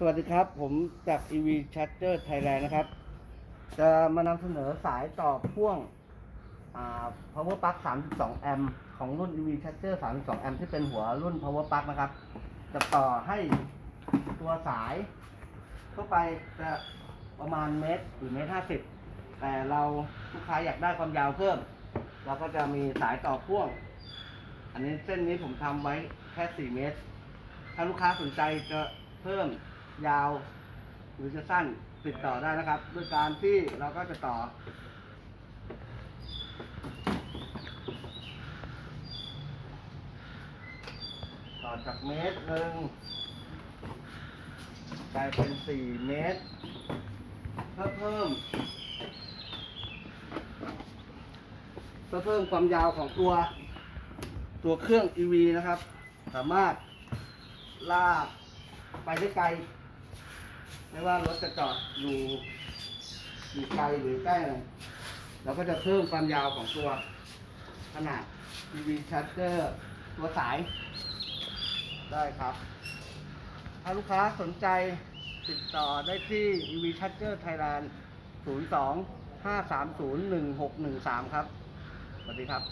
สวัสดีครับ ผมจาก EV Charger Thailand นะครับ จะมานำเสนอสายต่อพ่วงอ่า power plug 32 แอมป์ของรุ่น EV Charger 32 แอมป์ที่เป็นหัวรุ่น power plug นะครับ จะต่อให้ตัวสายทั่วไปจะประมาณเมตรหรือเมตรห้าสิบแต่เราลูกค้าอยากได้ความยาวเพิ่ม เราก็จะมีสายต่อพ่วง อันนี้เส้นนี้ผมทำไว้แค่4เมตร ถ้าลูกค้าสนใจจะเพิ่ม ยาว หรือจะสั้นติดต่อได้นะครับด้วยการที่เราก็จะต่อ ต่อจากเมตรหนึ่งกลายเป็นสี่เมตร เพื่อเพิ่มเพื่อเพิ่มความยาวของตัวตัวเครื่อง EV นะครับ สามารถลากไปได้ไกล ไม่ว่ารถจะจอดอยู่อยู่ไกลหรือใกล้อะไรเราก็จะเพิ่มความยาวของตัวขนาด EV charger ตัวสาย ได้ครับ ถ้าลูกค้าสนใจติดต่อได้ที่ EV charger Thailand 02 530 1613 ครับ สวัสดีครับ